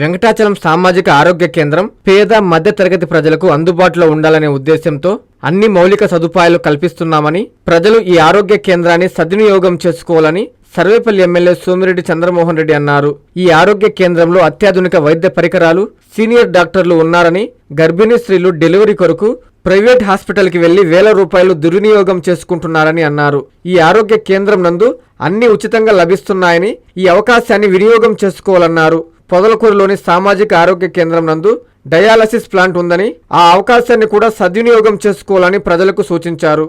వెంకటాచలం సామాజిక ఆరోగ్య కేంద్రం పేద మధ్యతరగతి ప్రజలకు అందుబాటులో ఉండాలనే ఉద్దేశంతో అన్ని మౌలిక సదుపాయాలు కల్పిస్తున్నామని ప్రజలు ఈ ఆరోగ్య కేంద్రాన్ని సద్వినియోగం చేసుకోవాలని సర్వేపల్లి ఎమ్మెల్యే సోమిరెడ్డి చంద్రమోహన్ రెడ్డి అన్నారు. ఈ ఆరోగ్య కేంద్రంలో అత్యాధునిక వైద్య పరికరాలు సీనియర్ డాక్టర్లు ఉన్నారని గర్భిణీ స్త్రీలు డెలివరీ కొరకు ప్రైవేట్ హాస్పిటల్కి వెళ్ళి వేల రూపాయలు దుర్వినియోగం చేసుకుంటున్నారని అన్నారు. ఈ ఆరోగ్య కేంద్రం నందు అన్ని ఉచితంగా లభిస్తున్నాయని ఈ అవకాశాన్ని వినియోగం చేసుకోవాలన్నారు. పొదలకూరులోని సామాజిక ఆరోగ్య కేంద్రం నందు డయాలసిస్ ప్లాంట్ ఉందని ఆ అవకాశాన్ని కూడా సద్వినియోగం చేసుకోవాలని ప్రజలకు సూచించారు.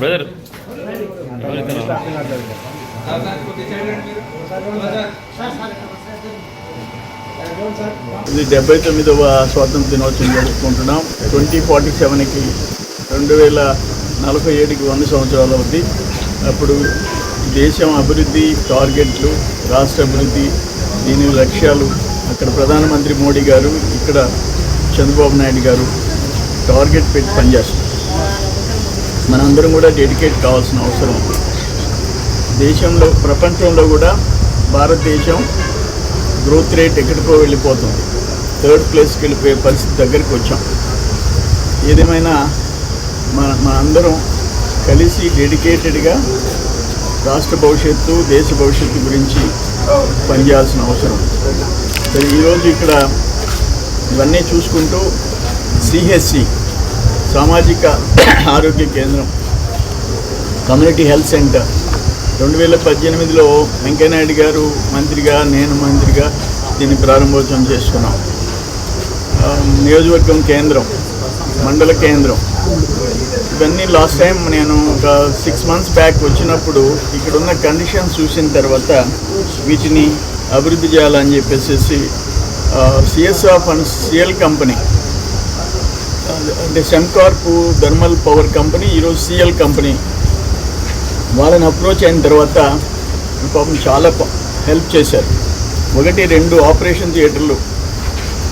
బ్రదర్. ఇది డెబ్బై తొమ్మిదవ స్వాతంత్ర దినోత్సవం జరుపుకుంటున్నాం. ట్వంటీ ఫార్టీ సెవెన్కి రెండు వేల నలభై ఏడుకి వంద సంవత్సరాలు ఉంది అప్పుడు దేశం అభివృద్ధి టార్గెట్లు రాష్ట్ర అభివృద్ధి దీని లక్ష్యాలు. అక్కడ ప్రధానమంత్రి మోడీ గారు ఇక్కడ చంద్రబాబు నాయుడు గారు టార్గెట్ పెట్టి పనిచేస్తారు మనందరం కూడా డెడికేట్ కావాల్సిన అవసరం ఉంది. దేశంలో ప్రపంచంలో కూడా భారతదేశం గ్రోత్ రేట్ ఎక్కడికో వెళ్ళిపోతుంది. థర్డ్ ప్లేస్కి వెళ్ళిపోయే పరిస్థితి దగ్గరికి వచ్చాం. ఏదేమైనా మన మనందరం కలిసి డెడికేటెడ్గా రాష్ట్ర భవిష్యత్తు దేశ భవిష్యత్తు గురించి పనిచేయాల్సిన అవసరం. సరే ఈరోజు ఇక్కడ ఇవన్నీ చూసుకుంటూ సిహెచ్సి సామాజిక ఆరోగ్య కేంద్రం కమ్యూనిటీ హెల్త్ సెంటర్. రెండు వేల పద్దెనిమిదిలో వెంకయ్యనాయుడు గారు మంత్రిగా నేను మంత్రిగా దీన్ని ప్రారంభోత్సవం చేసుకున్నాం. నియోజకవర్గం కేంద్రం మండల కేంద్రం. ఇవన్నీ లాస్ట్ టైం నేను ఒక సిక్స్ మంత్స్ బ్యాక్ వచ్చినప్పుడు ఇక్కడ ఉన్న కండిషన్స్ చూసిన తర్వాత వీటిని అభివృద్ధి చేయాలని చెప్పేసి సిఎస్ఆర్ ఫండ్స్ సిఎల్ కంపెనీ అంటే సెమ్కార్పు థర్మల్ పవర్ కంపెనీ ఈరోజు సిఎల్ కంపెనీ వాళ్ళని అప్రోచ్ అయిన తర్వాత పాపం చాలా హెల్ప్ చేశారు. ఒకటి రెండు ఆపరేషన్ థియేటర్లు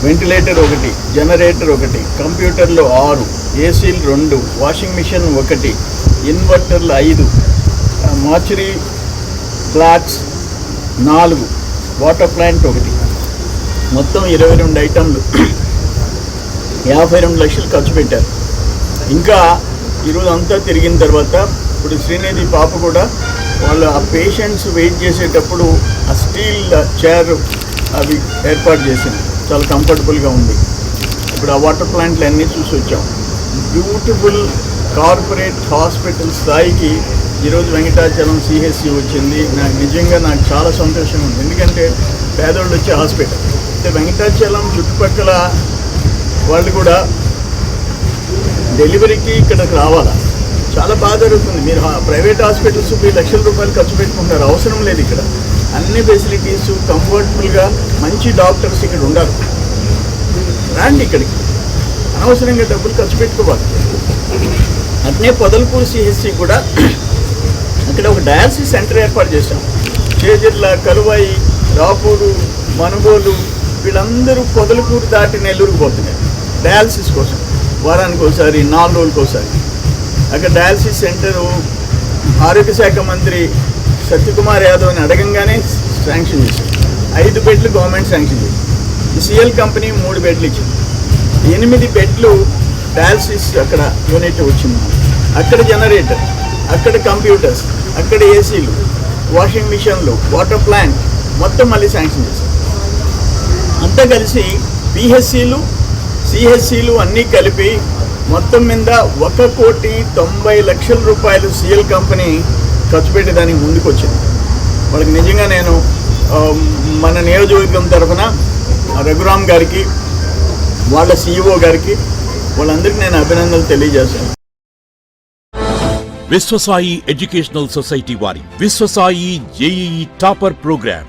వెంటిలేటర్ ఒకటి జనరేటర్ ఒకటి కంప్యూటర్లు ఆరు. ఏసీలు రెండు వాషింగ్ మిషన్ ఒకటి ఇన్వర్టర్లు ఐదు మార్చరీ ఫ్లాట్స్ నాలుగు వాటర్ ప్లాంట్ ఒకటి. మొత్తం ఇరవై రెండు ఐటమ్లు యాభై రెండు లక్షలు ఖర్చు పెట్టారు. ఇంకా ఈరోజు అంతా తిరిగిన తర్వాత ఇప్పుడు శ్రీనిధి పాప కూడా వాళ్ళు ఆ పేషెంట్స్ వెయిట్ చేసేటప్పుడు ఆ స్టీల్ చైర్ అవి ఏర్పాటు చేసింది. చాలా కంఫర్టబుల్గా ఉంది. ఇప్పుడు ఆ వాటర్ ప్లాంట్లు అన్నీ చూసి వచ్చాం. బ్యూటిఫుల్ కార్పొరేట్ హాస్పిటల్ స్థాయికి ఈరోజు వెంకటాచలం సిహెచ్సి వచ్చింది. నాకు నిజంగా నాకు చాలా సంతోషంగా ఉంది. ఎందుకంటే పేదోళ్ళు వచ్చే హాస్పిటల్. అంటే వెంకటాచలం చుట్టుపక్కల వాళ్ళు కూడా డెలివరీకి ఇక్కడికి రావాలా? చాలా బాధ జరుగుతుంది. మీరు ప్రైవేట్ హాస్పిటల్స్ వెయ్యి లక్షల రూపాయలు ఖర్చు పెట్టుకుంటారు. అవసరం లేదు ఇక్కడ. అన్ని ఫెసిలిటీస్ కంఫర్టబుల్గా మంచి డాక్టర్స్ ఇక్కడ ఉండరు రండి ఇక్కడికి. అనవసరంగా డబ్బులు ఖర్చు పెట్టుకోవాలి. అట్నే పొదలపూర్ సిహెచ్సి కూడా అక్కడ ఒక డయాలసిస్ సెంటర్ ఏర్పాటు చేశాం. చేజర్ల కలువాయి రాపూరు మనుగోలు వీళ్ళందరూ పొదలకూరు దాటి నెల్లూరుకు పోతున్నారు. డయాలసిస్ కోసం. వారానికి ఒకసారి నాలుగు రోజులకు ఒకసారి. అక్కడ డయాలసిస్ సెంటరు ఆరోగ్య శాఖ మంత్రి సత్యకుమార్ యాదవ్ని అడగంగానే శాంక్షన్ చేశారు. ఐదు బెడ్లు గవర్నమెంట్ శాంక్షన్ చేసింది ఈ సిఎల్ కంపెనీ మూడు బెడ్లు ఇచ్చింది. ఎనిమిది బెడ్లు డయాలసిస్ అక్కడ యూనిట్ వచ్చింది. అక్కడ జనరేటర్ అక్కడ కంప్యూటర్స్ అక్కడ ఏసీలు వాషింగ్ మిషన్లు వాటర్ ప్లాంట్ మొత్తం మళ్ళీ శాంక్షన్ చేశారు. అంతా కలిసి పిహెచ్సిలు సిహెచ్సిలు అన్నీ కలిపి మొత్తం మీద ఒక కోటి తొంభై లక్షల రూపాయలు సిఎల్ కంపెనీ ఖర్చు పెట్టేదానికి ముందుకు వచ్చింది వాళ్ళకి నిజంగా నేను మన నియోజకవర్గం తరఫున రఘురామ్ గారికి వాళ్ళ సీఈఓ గారికి వాళ్ళందరికీ నేను అభినందనలు తెలియజేశాను విశ్వసాయి ఎడ్యుకేషనల్ సొసైటీ వారి Viswasai JEE topper programme.